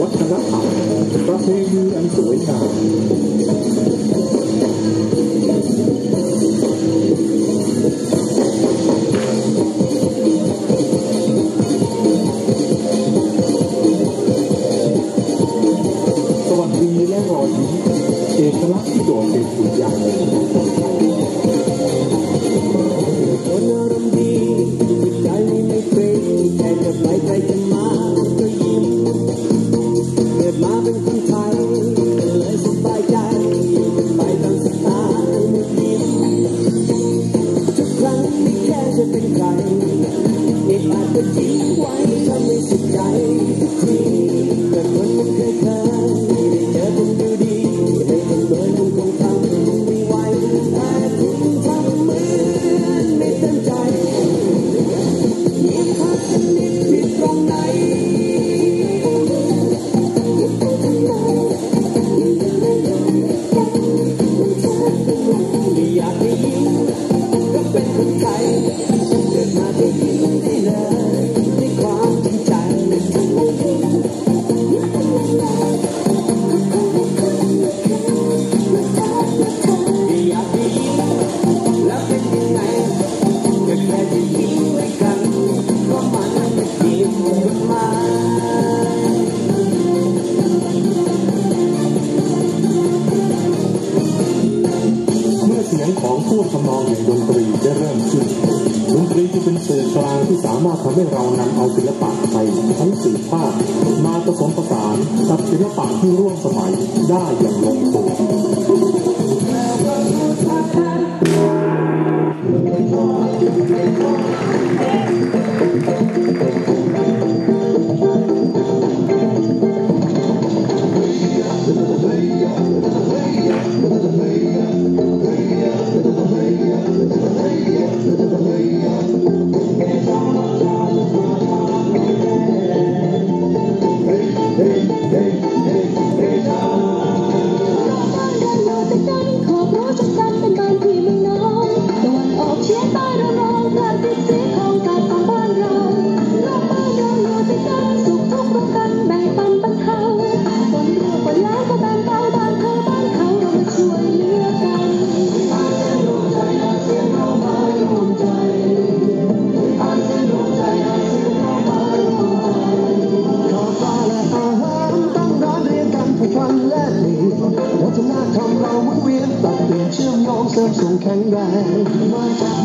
วัฒนธรรมประเพณีอันสวยงามสวัสดีและรอยยิ้มเอกลักษณ์ที่โดดเด่นสุดยอย่างหนึ่ง Honorum งของผู้ทำนองแห่งดนตรีได้เริ่มขึ้น ดนตรีที่เป็นสื่อกลางที่สามารถทำให้เรานำเอาศิลปะไทยทั้งสื่อภาพมาผสมผสานกับศิลปะที่ร่วมสมัยได้อย่างลงตัว กันทุกวันและนี่วัฒนธรรมเราหมุนเวียนปรับเปลี่ยนเชื่อมโยงเสริมส่งแข็งแรงมาจาก